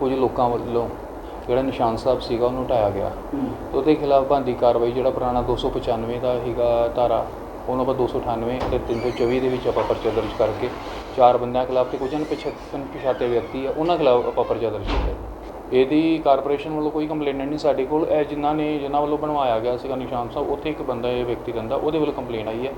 ਕੁਝ ਲੋਕਾਂ ਵੱਲੋਂ ਜਿਹੜਾ ਨਿਸ਼ਾਨ ਸਾਹਿਬ ਸੀਗਾ ਉਹਨੂੰ ਢਾਇਆ ਗਿਆ। ਉਹਦੇ ਖਿਲਾਫ ਬੰਦੀ ਕਾਰਵਾਈ ਜਿਹੜਾ ਪੁਰਾਣਾ 295 ਦਾ ਹੈਗਾ ਧਾਰਾ ਉਹਨੂੰ ਆਪਾਂ 298 ਅਤੇ 324 ਦੇ ਵਿੱਚ ਆਪਾਂ ਪਰਚਾ ਦਰਜ ਕਰਕੇ ਚਾਰ ਬੰਦਿਆਂ ਖਿਲਾਫ ਤੇ ਕੁਝ ਅਣਪਛਾਤੇ ਪਛਾਤੇ ਵਿਅਕਤੀ ਆ ਉਹਨਾਂ ਖਿਲਾਫ ਆਪਾਂ ਪਰਚਾ ਦਰਜ ਕੀਤਾ। ਇਹਦੀ ਕਾਰਪੋਰੇਸ਼ਨ ਵੱਲੋਂ ਕੋਈ ਕੰਪਲੇਂਟ ਨਹੀਂ ਸਾਡੇ ਕੋਲ ਇਹ ਜਿਨ੍ਹਾਂ ਨੇ ਜਿਨ੍ਹਾਂ ਵੱਲੋਂ ਬਣਵਾਇਆ ਗਿਆ ਸੀਗਾ ਨਿਸ਼ਾਨ ਸਾਹਿਬ ਉੱਥੇ ਇੱਕ ਬੰਦਾ ਇਹ ਵਿਅਕਤੀ ਰਹਿੰਦਾ ਉਹਦੇ ਵੱਲੋਂ ਕੰਪਲੇਂਟ ਆਈ ਹੈ।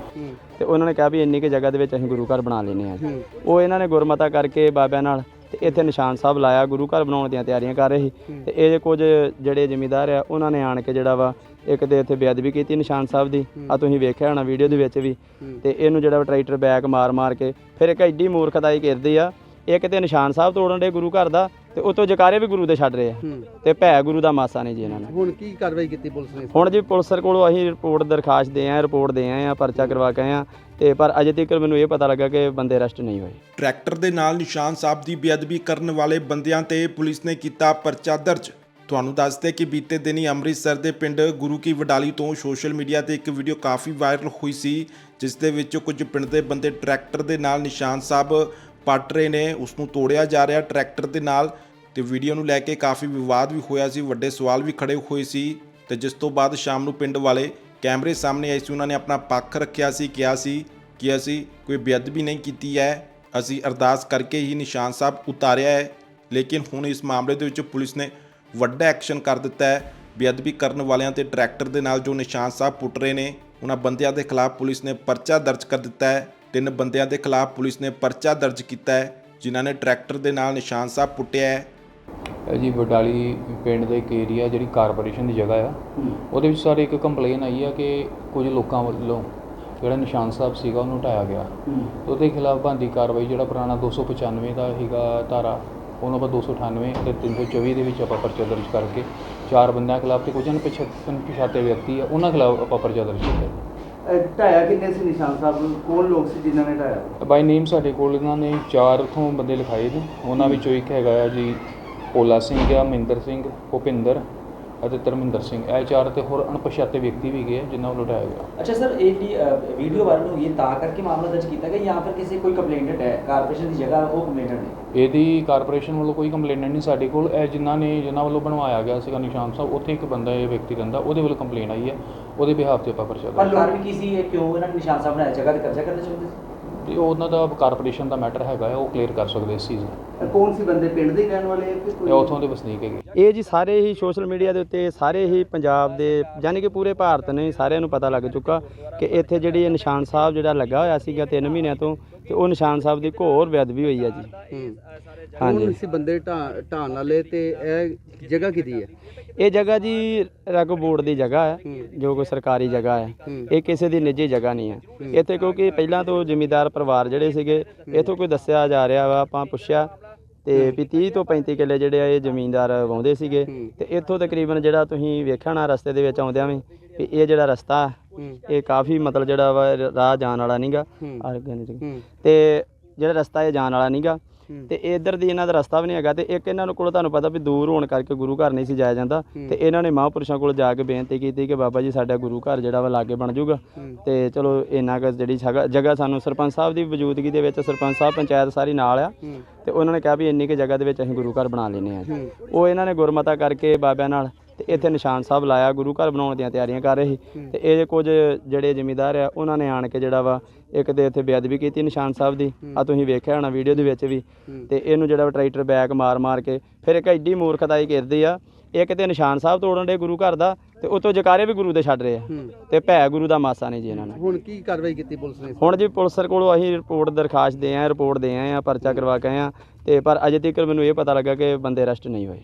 ਤੇ ਉਹਨਾਂ ਨੇ ਕਿਹਾ ਵੀ ਇੰਨੀ ਕਿ ਜਗ੍ਹਾ ਦੇ ਵਿੱਚ ਅਸੀਂ ਗੁਰੂ ਘਰ ਬਣਾ ਲੈਨੇ ਆ ਉਹ ਇਹਨਾਂ ਨੇ ਗੁਰਮਤਾ ਕਰਕੇ ਬਾਬਿਆਂ ਨਾਲ ਤੇ ਇੱਥੇ ਨਿਸ਼ਾਨ ਸਾਹਿਬ ਲਾਇਆ ਗੁਰੂ ਘਰ ਬਣਾਉਣ ਦੀਆਂ ਤਿਆਰੀਆਂ ਕਰ ਰਹੇ ਸੀ। ਤੇ ਇਹ ਕੁਝ ਜਿਹੜੇ ਜ਼ਿਮੀਂਦਾਰ ਆ ਉਹਨਾਂ ਨੇ ਆਣ ਕੇ ਜਿਹੜਾ ਵਾ ਇੱਕ ਤੇ ਇੱਥੇ ਬੇਅਦਬੀ ਕੀਤੀ ਨਿਸ਼ਾਨ ਸਾਹਿਬ ਦੀ। ਆ ਤੁਸੀਂ ਵੇਖਿਆ ਹੋਣਾ ਵੀਡੀਓ ਦੇ ਵਿੱਚ ਵੀ। ਤੇ ਇਹਨੂੰ ਜਿਹੜਾ ਟਰੈਕਟਰ ਬੈਕ ਮਾਰ ਮਾਰ ਕੇ ਫਿਰ ਇੱਕ ਐਡੀ ਮੂਰਖਤਾਈ ਕਰਦੇ ਆ ਇੱਕ ਤੇ ਨਿਸ਼ਾਨ ਸਾਹਿਬ ਤੋੜਨ ਦੇ ਗੁਰੂ ਘਰ ਦਾ ਤੇ ਉਤੋਂ ਜਕਾਰੇ ਵੀ ਗੁਰੂ ਦੇ ਛੱਡ ਰਹੇ ਆ। ਤੇ ਭੈ ਗੁਰੂ ਦਾ ਮਾਸਾ ਨਹੀਂ ਜੀ ਇਹਨਾਂ ਨੇ ਹੁਣ ਕੀ ਕਾਰਵਾਈ ਕੀਤੀ ਪੁਲਿਸ ਨੇ? ਹੁਣ ਜੀ ਪੁਲਿਸ ਕੋਲੋਂ ਅਸੀਂ ਰਿਪੋਰਟ ਦਰਖਾਸਤ ਦੇ ਆਏ ਰਿਪੋਰਟ ਦੇ ਆਏ ਆ ਪਰਚਾ ਕਰਵਾ ਕੇ ਆ। ਤੇ ਪਰ ਅਜੇ ਤੱਕ ਮੈਨੂੰ ਇਹ ਪਤਾ ਲੱਗਾ ਕਿ ਬੰਦੇ ਅਰੈਸਟ ਨਹੀਂ ਹੋਏ। ਟਰੈਕਟਰ ਦੇ ਨਾਲ ਨਿਸ਼ਾਨ ਸਾਹਿਬ ਦੀ ਬੇਅਦਬੀ ਕਰਨ ਵਾਲੇ ਬੰਦਿਆਂ ਤੇ ਪੁਲਿਸ ਨੇ ਕੀਤਾ ਪਰਚਾ ਦਰਜ। ਤੁਹਾਨੂੰ ਦੱਸਦੇ ਕਿ ਬੀਤੇ ਦਿਨੀ ਅੰਮ੍ਰਿਤਸਰ ਦੇ ਪਿੰਡ ਗੁਰੂ ਕੀ ਵਡਾਲੀ ਤੋਂ ਸੋਸ਼ਲ ਮੀਡੀਆ ਤੇ ਇੱਕ ਵੀਡੀਓ ਕਾਫੀ ਵਾਇਰਲ ਹੋਈ ਸੀ, ਜਿਸ ਦੇ ਵਿੱਚ ਕੁਝ ਪਿੰਡ ਦੇ ਬੰਦੇ ਟਰੈਕਟਰ ਦੇ ਨਾਲ ਨਿਸ਼ਾਨ ਸਾਹਿਬ ਪੱਟ ਰਹੇ ਨੇ, ਉਸ ਨੂੰ ਤੋੜਿਆ ਜਾ ਰਿਹਾ ਟਰੈਕਟਰ ਦੇ ਨਾਲ ਤੇ ਵੀਡੀਓ ਨੂੰ ਲੈ ਕੇ ਕਾਫੀ ਵਿਵਾਦ ਵੀ ਹੋਇਆ ਸੀ, ਵੱਡੇ ਸਵਾਲ ਵੀ ਖੜੇ ਹੋਏ ਸੀ ਤੇ ਜਿਸ ਤੋਂ ਬਾਅਦ ਸ਼ਾਮ ਨੂੰ ਪਿੰਡ ਵਾਲੇ ਕੈਮਰੇ ਸਾਹਮਣੇ ਆਏ ਸੀ, ਉਹਨਾਂ ਨੇ ਆਪਣਾ ਪੱਖ ਰੱਖਿਆ ਸੀ, ਕਿਹਾ ਸੀ ਕਿ ਅਸੀਂ ਕੋਈ ਬੇਅਦਬੀ ਨਹੀਂ ਕੀਤੀ ਹੈ। ਅਸੀਂ ਅਰਦਾਸ ਕਰਕੇ ਹੀ ਨਿਸ਼ਾਨ ਸਾਹਿਬ ਉਤਾਰਿਆ ਹੈ। ਲੇਕਿਨ ਹੁਣ ਇਸ ਮਾਮਲੇ ਦੇ ਵਿੱਚ ਪੁਲਿਸ ਨੇ ਵੱਡਾ ਐਕਸ਼ਨ ਕਰ ਦਿੱਤਾ ਹੈ। ਬੇਅਦਬੀ ਕਰਨ ਵਾਲਿਆਂ ਤੇ ਟਰੈਕਟਰ ਦੇ ਨਾਲ ਜੋ ਨਿਸ਼ਾਨ ਸਾਹਿਬ ਪੁੱਟ ਰਹੇ ਨੇ, ਉਹਨਾਂ ਬੰਦਿਆਂ ਦੇ ਖਿਲਾਫ ਪੁਲਿਸ ਨੇ ਪਰਚਾ ਦਰਜ ਕਰ ਦਿੱਤਾ ਹੈ। ਤਿੰਨ ਬੰਦਿਆਂ ਦੇ ਖਿਲਾਫ ਪੁਲਿਸ ਨੇ ਪਰਚਾ ਦਰਜ ਕੀਤਾ ਹੈ, ਜਿਨ੍ਹਾਂ ਨੇ ਟਰੈਕਟਰ ਦੇ ਨਾਲ ਨਿਸ਼ਾਨ ਸਾਹਿਬ ਪੁੱਟਿਆ ਹੈ। ਜੀ ਬਡਾਲੀ ਪਿੰਡ ਦਾ ਇੱਕ ਏਰੀਆ ਜਿਹੜੀ ਕਾਰਪੋਰੇਸ਼ਨ ਦੀ ਜਗ੍ਹਾ ਆ, ਉਹਦੇ ਵਿੱਚ ਸਾਰੇ ਇੱਕ ਕੰਪਲੇਨ ਆਈ ਆ ਕਿ ਕੁਝ ਲੋਕਾਂ ਵੱਲੋਂ ਜਿਹੜਾ ਨਿਸ਼ਾਨ ਸਾਹਿਬ ਸੀਗਾ ਉਹਨੂੰ ਢਾਇਆ ਗਿਆ। ਉਹਦੇ ਖਿਲਾਫ ਬੰਦੀ ਕਾਰਵਾਈ ਜਿਹੜਾ ਪੁਰਾਣਾ 295 ਦਾ ਹੈਗਾ ਧਾਰਾ ਉਹਨੂੰ ਆਪਾਂ 298 ਅਤੇ 324 ਦੇ ਵਿੱਚ ਆਪਾਂ ਪਰਚਾ ਦਰਜ ਕਰਕੇ ਚਾਰ ਬੰਦਿਆਂ ਖਿਲਾਫ ਤੇ ਕੁਝ ਅਣਪਛਾਤੇ ਪਛਾਤੇ ਵਿਅਕਤੀ ਆ ਉਹਨਾਂ ਖਿਲਾਫ ਆਪਾਂ ਪਰਚਾ ਦਰਜ ਕੀਤਾ। ਢਾਇਆ ਕਿੰਨੇ ਸੀ ਨਿਸ਼ਾਨ ਸਾਹਿਬ? ਕੌਣ ਲੋਕ ਸੀ ਜਿਨ੍ਹਾਂ ਨੇ ਢਾਇਆ ਬਾਈ ਨੇਮ ਸਾਡੇ ਕੋਲ ਇਹਨਾਂ ਨੇ ਚਾਰ ਉਥੋਂ ਬੰਦੇ ਲਿਖਾਏ ਨੇ। ਉਹਨਾਂ ਵਿੱਚੋਂ ਇੱਕ ਹੈਗਾ ਜੀ ਭੋਲਾ ਸਿੰਘ ਆ ਮਹਿੰਦਰ ਸਿੰਘ ਭੁਪਿੰਦਰ। ਅਤੇ ਧਰਮਿੰਦਰ ਸਿੰਘ ਇਹ ਚਾਰ ਤੇ ਹੋਰ ਅਣਪਛਾਤੇ ਵਿਅਕਤੀ ਵੀ ਗਏ ਜਿਨ੍ਹਾਂ ਨੂੰ ਲੁਟਾਇਆ ਗਿਆ। ਅੱਛਾ ਸਰ ਇਹ ਜਿਹੜੀ ਵੀਡੀਓ ਵਾਇਰਲ ਹੋਈ ਹੈ ਤਾਂ ਕਰਕੇ ਮਾਮਲਾ ਦਰਜ ਕੀਤਾ ਗਿਆ ਜਾਂ ਫਿਰ ਕਿਸੇ ਕੋਈ ਕੰਪਲੇਨਟ ਹੈ? ਕਾਰਪੋਰੇਸ਼ਨ ਦੀ ਜਗ੍ਹਾ ਉਹ ਕੰਪਲੇਨਟ ਨੇ? ਇਹਦੀ ਕਾਰਪੋਰੇਸ਼ਨ ਵੱਲੋਂ ਕੋਈ ਕੰਪਲੇਨਟ ਨਹੀਂ ਸਾਡੇ ਕੋਲ। ਇਹ ਜਿਨ੍ਹਾਂ ਨੇ ਜਿਨ੍ਹਾਂ ਵੱਲੋਂ ਬਣਵਾਇਆ ਗਿਆ ਸੀਗਾ ਨਿਸ਼ਾਨ ਸਾਹਿਬ ਉੱਥੇ ਇੱਕ ਬੰਦਾ ਇਹ ਵਿਅਕਤੀ ਰਹਿੰਦਾ ਉਹਦੇ ਵੱਲੋਂ ਕੰਪਲੇਨ ਆਈ ਹੈ। ਉਹਦੇ ਬਿਹਾਫ ਤੇ ਆਪਾਂ ਪਰਚਾ ਦਰਜ ਪਰ ਕਾਰਨ ਕੀ ਸੀ ਇਹ ਕਿਉਂ ਇਹਨਾਂ ਨੇ ਨਿਸ਼ਾਨ ਸਾਹਿਬ ਬਣਾਇਆ? ਜਗ੍ਹਾ ਤੇ ਕਬਜ਼ਾ ਕਰਨਾ ਚਾਹੁੰਦੇ ਸੀ? ਤੇ ਉਹ ਉਹਨਾਂ ਦਾ ਕਾਰਪੋਰੇਸ਼ਨ ਦਾ ਮੈਟਰ ਹੈਗਾ ਹੈ ਉਹ ਕਲੀਅਰ ਕਰ ਸਕਦੇ ਇਸ ਚੀਜ਼ ਨੂੰ। ਕੌਣ ਸੀ ਬੰਦੇ ਪਿੰਡ ਦੇ ਹੀ ਰਹਿਣ ਵਾਲੇ ਕਿ ਇਹ ਉੱਥੋਂ ਦੇ ਵਸਨੀਕ ਹੈਗੇ। ਇਹ ਜੀ ਸਾਰੇ ਹੀ ਸੋਸ਼ਲ ਮੀਡੀਆ ਦੇ ਉੱਤੇ ਸਾਰੇ ਹੀ ਪੰਜਾਬ ਦੇ ਯਾਨੀ ਕਿ ਪੂਰੇ ਭਾਰਤ ਨੇ ਸਾਰਿਆਂ ਨੂੰ ਪਤਾ ਲੱਗ ਚੁੱਕਾ ਕਿ ਇੱਥੇ ਜਿਹੜੀ ਇਹ ਨਿਸ਼ਾਨ ਸਾਹਿਬ ਜਿਹੜਾ ਲੱਗਾ ਹੋਇਆ ਸੀਗਾ 3 ਮਹੀਨਿਆਂ ਤੋਂ ਤੇ ਉਹ ਨਿਸ਼ਾਨ ਸਾਹਿਬ ਦੀ ਘੋਰ ਬੇਅਦਬੀ ਹੋਈ ਹੈ ਜੀ। ਹਾਂਜੀ। ਹਾਂਜੀ ਸੀ ਬੰਦੇ ਢਾਹ ਢਾਣ ਵਾਲੇ ਤੇ ਇਹ ਜਗ੍ਹਾ ਕਿਹਦੀ ਹੈ? ਇਹ ਜਗ੍ਹਾ ਜੀ ਰੈਗੋ ਬੋਰਡ ਦੀ ਜਗ੍ਹਾ ਹੈ ਜੋ ਕੋਈ ਸਰਕਾਰੀ ਜਗ੍ਹਾ ਹੈ। ਇਹ ਕਿਸੇ ਦੀ ਨਿੱਜੀ ਜਗ੍ਹਾ ਨਹੀਂ ਹੈ। ਇੱਥੇ ਕਿਉਂਕਿ ਪਹਿਲਾਂ ਤੋਂ ਜ਼ਿਮੀਦਾਰ ਪਰਿਵਾਰ ਜਿਹੜੇ ਸੀਗੇ ਇੱਥੋਂ ਕੋਈ ਦੱਸਿਆ ਜਾ ਰਿਹਾ ਵਾ ਆਪਾਂ ਪੁੱਛਿਆ। ਤੇ ਵੀ 30 ਤੋਂ 35 ਕਿੱਲੇ ਜਿਹੜੇ ਆ ਇਹ ਜ਼ਮੀਨਦਾਰ ਵਾਉਂਦੇ ਸੀਗੇ। ਤੇ ਇੱਥੋਂ ਤਕਰੀਬਨ ਜਿਹੜਾ ਤੁਸੀਂ ਵੇਖਿਆ ਨਾ ਰਸਤੇ ਦੇ ਵਿੱਚ ਆਉਂਦਿਆਂ ਵੀ ਵੀ ਇਹ ਜਿਹੜਾ ਰਸਤਾ ਇਹ ਕਾਫੀ ਮਤਲਬ ਜਿਹੜਾ ਵਾ ਰਾਹ ਜਾਣ ਵਾਲਾ ਨਹੀਂਗਾ ਤੇ ਜਿਹੜਾ ਰਸਤਾ ਇਹ ਜਾਣ ਵਾਲਾ ਨਹੀਂਗਾ ਤੇ ਇਧਰ ਦੀ ਇਹਨਾਂ ਦਾ ਰਸਤਾ ਵੀ ਨਹੀਂ ਹੈਗਾ ਤੇ ਇੱਕ ਇਹਨਾਂ ਨੂੰ ਕੋਲ ਤੁਹਾਨੂੰ ਪਤਾ ਵੀ ਦੂਰ ਹੋਣ ਕਰਕੇ ਗੁਰੂ ਘਰ ਨਹੀਂ ਸੀ ਜਾਇਆ ਜਾਂਦਾ ਤੇ ਇਹਨਾਂ ਨੇ ਮਹਾਂਪੁਰਸ਼ਾਂ ਕੋਲ ਜਾ ਕੇ ਬੇਨਤੀ ਕੀਤੀ ਕਿ ਬਾਬਾ ਜੀ ਸਾਡਾ ਗੁਰੂ ਘਰ ਜਿਹੜਾ ਵਾ ਲਾਗੇ ਬਣ ਜਾਊਗਾ। ਤੇ ਚਲੋ ਇੰਨਾ ਕੁ ਜਿਹੜੀ ਜਗ੍ਹਾ- ਜਗ੍ਹਾ ਸਾਨੂੰ ਸਰਪੰਚ ਸਾਹਿਬ ਦੀ ਮੌਜੂਦਗੀ ਦੇ ਵਿੱਚ ਸਰਪੰਚ ਸਾਹਿਬ ਪੰਚਾਇਤ ਸਾਰੀ ਨਾਲ ਆ। ਤੇ ਉਹਨਾਂ ਨੇ ਕਿਹਾ ਵੀ ਇੰਨੀ ਕੁ ਜਗ੍ਹਾ ਦੇ ਵਿੱਚ ਅਸੀਂ ਗੁਰੂ ਘਰ ਬਣਾ ਲੈਨੇ ਆ ਉਹ ਇਹਨਾਂ ਨੇ ਗੁਰਮਤਾ ਕਰਕੇ ਬਾਬਿਆਂ ਨਾਲ ਤੇ ਇੱਥੇ ਨਿਸ਼ਾਨ ਸਾਹਿਬ ਲਾਇਆ ਗੁਰੂ ਘਰ ਬਣਾਉਣ ਦੀਆਂ ਤਿਆਰੀਆਂ ਕਰ ਰਹੇ ਸੀ। ਤੇ ਇਹ ਕੁਝ ਜਿਹੜੇ ਜ਼ਿਮੀਂਦਾਰ ਆ ਉਹਨਾਂ ਨੇ ਆਣ ਕੇ ਜਿਹੜਾ ਵਾ ਇੱਕ ਤੇ ਇੱਥੇ ਬੇਅਦਬੀ ਕੀਤੀ ਨਿਸ਼ਾਨ ਸਾਹਿਬ ਦੀ। ਆ ਤੁਸੀਂ ਵੇਖਿਆ ਹੋਣਾ ਵੀਡੀਓ ਦੇ ਵਿੱਚ ਵੀ। ਤੇ ਇਹਨੂੰ ਜਿਹੜਾ ਵਾ ਟਰੈਕਟਰ ਬੈਕ ਮਾਰ ਮਾਰ ਕੇ ਫਿਰ ਇੱਕ ਐਡੀ ਮੂਰਖਤਾਈ ਕਰਦੇ ਆ। ਇੱਕ ਤੇ ਨਿਸ਼ਾਨ ਸਾਹਿਬ ਤੋੜਨ ਦੇ ਗੁਰੂ ਘਰ ਦਾ ਤੇ ਉਤੋਂ ਜਕਾਰੇ ਵੀ ਗੁਰੂ ਦੇ ਛੱਡ ਰਹੇ ਆ। ਤੇ ਭੈ ਗੁਰੂ ਦਾ ਮਾਸਾ ਨਹੀਂ ਜੀ ਇਹਨਾਂ ਨੇ। ਹੁਣ ਕੀ ਕਾਰਵਾਈ ਕੀਤੀ ਪੁਲਿਸ ਨੇ ਹੁਣ ਜੀ ਪੁਲਿਸ ਕੋਲੋਂ ਅਸੀਂ ਰਿਪੋਰਟ ਦਰਖਾਸਤ ਦੇ ਆਏ ਰਿਪੋਰਟ ਦੇ ਆਏ ਆ ਪਰਚਾ ਕਰਵਾ ਕੇ ਆਏ ਆ। ਤੇ ਪਰ ਅਜੇ ਤੱਕ ਮੈਨੂੰ ਇਹ ਪਤਾ ਲੱਗਾ ਕਿ ਬੰਦੇ ਅਰੈਸਟ ਨਹੀਂ ਹੋਏ।